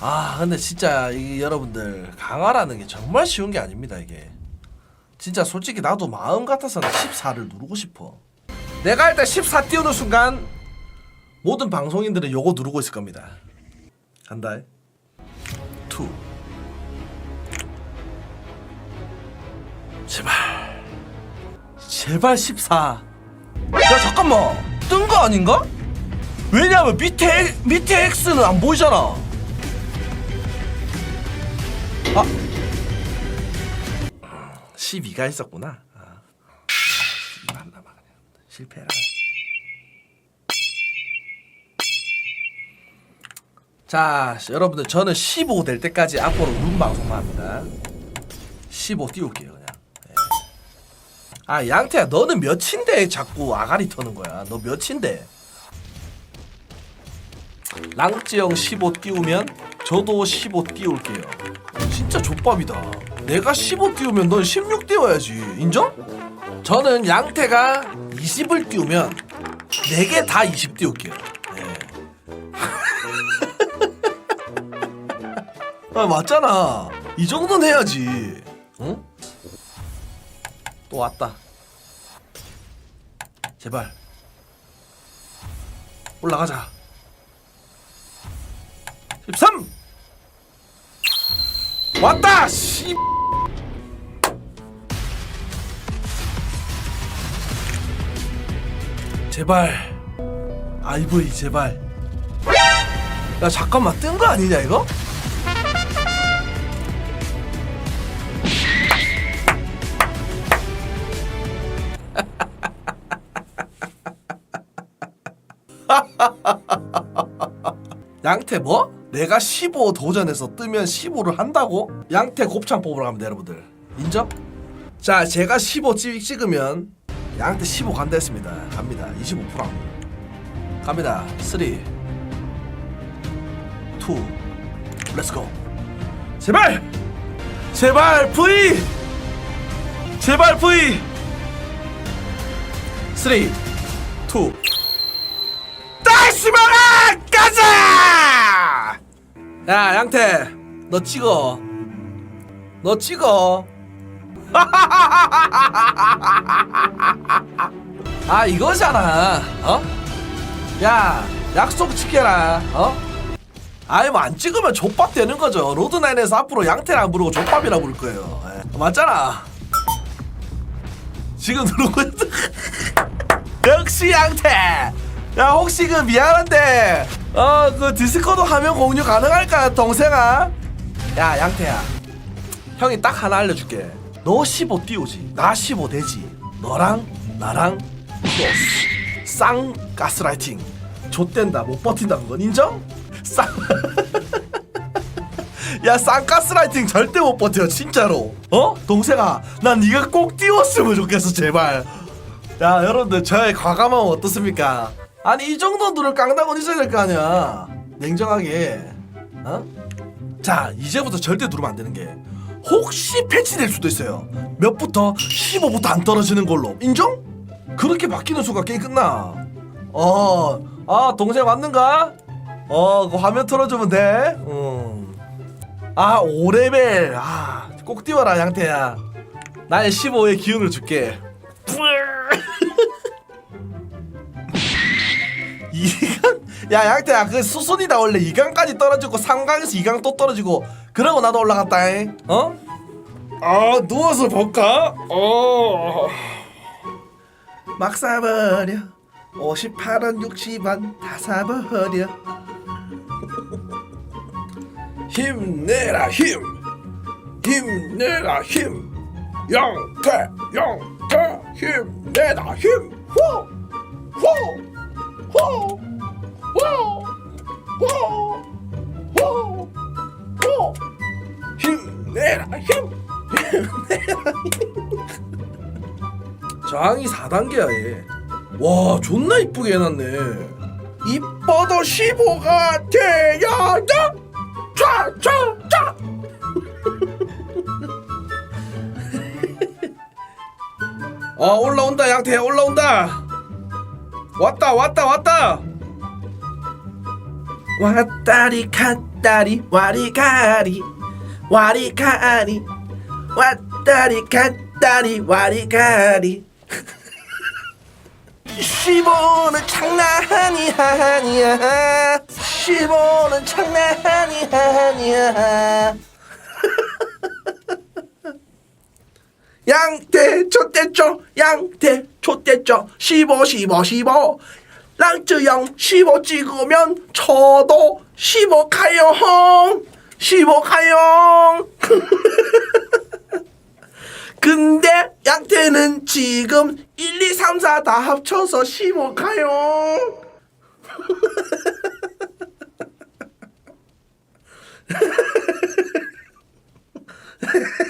아 근데 진짜 이 여러분들 강화라는 게 정말 쉬운 게 아닙니다 이게. 진짜 솔직히 나도 마음 같아서는 14를 누르고 싶어. 내가 일단 14 띄우는 순간 모든 방송인들은 요거 누르고 있을 겁니다. 간다. 2 제발. 제발 14야 잠깐만. 뜬 거 아닌가? 왜냐면 밑에 밑에 X는 안 보이잖아. 아 12가 있었구나. 아. 맞나 봐 그냥 실패라. 자 여러분들 저는 15 될 때까지 앞으로 룸 방송만 합니다. 15 띄울게요 그냥. 예. 아 양태야 너는 몇인데 자꾸 아가리 터는 거야. 너 몇인데? 랑찌형 15 띄우면 저도 15 띄울게요. 진짜 족밥이다. 내가 15 띄우면 넌 16 띄워야지. 인정? 저는 양태가 20을 띄우면 4개 다 20 띄울게요. 네. 아 맞잖아. 이 정도는 해야지. 응? 또 왔다. 제발. 올라가자. 13 왔다 씨 제발 아이보이 제발 야 잠깐만 뜬 거 아니냐 이거? 양태 뭐? 내가 15 도전해서 뜨면 15를 한다고? 양태 곱창 뽑으러 갑니다 여러분들 인정? 자 제가 15 찍, 찍으면 양태 15 간다 했습니다 갑니다 25% 갑니다 3 2 렛츠고 제발! 제발 V! 제발 V! 3 2 다시 말아! 가자! 야 양태. 너 찍어. 너 찍어. 아 이거잖아. 어? 야 약속 지켜라. 어? 아이 뭐안 찍으면 족밥 되는 거죠. 로드나인에서 앞으로 양태를 안 부르고 족밥이라 부를 거예요. 예. 맞잖아. 지금 누르고 있 역시 양태 야 혹시 그 미안한데 어 그 디스코드 화면 공유 가능할까 동생아? 야 양태야. 형이 딱 하나 알려줄게. 너 15 띄우지? 나 15 되지? 너랑 나랑 이거 쌍 가스라이팅. 좆된다 못 버틴다 그건 인정? 쌍. 야 쌍가스라이팅 절대 못 버텨 진짜로. 어? 동생아 난 네가 꼭 띄웠으면 좋겠어 제발. 야 여러분들 저의 과감함 어떻습니까? 아니 이 정도 눈을 깡다고 있어야 될 거 아니야. 냉정하게. 어? 자 이제부터 절대 누르면 안 되는 게 혹시 패치될 수도 있어요. 몇 부터 15부터 안 떨어지는 걸로. 인정? 그렇게 바뀌는 수가 게임 끝나. 어아 동생 왔는가? 어 그 화면 틀어주면 돼. 음. 아 5레벨. 아꼭 띄워라 양태야. 나의 15의 기운을 줄게 이강 야 양태야 그 수순이다 원래 2강까지 떨어지고 3강에서 2강 또 떨어지고 그러고 나도 올라갔다잉 어? 아 누워서 볼까? 어. 막 사버려 58원 60원 다 사버려 힘내라 힘 힘내라 힘 영태 영태 힘내라 힘후후 호! 호! 저항이 4단계야 얘. 와 존나 이쁘게 해놨네. 이뻐도 15가 돼야 돼! 쫙쫙쫙! 어 올라온다 양태 올라온다. 왔다 왔다 왔다! 왔다리 갔다 왔다리 와리가리 와리가리. 왔다리 갔다리 와리가리. 15는 장난이 아니야. 15는 장난이 아니야 양태 초대죠. 양태 초대죠. 15 15 15 랑쯔형 15 찍으면 저도 15 가요 헝 15 가요 근데 양태는 지금 1 2 3 4 다 합쳐서 15 가요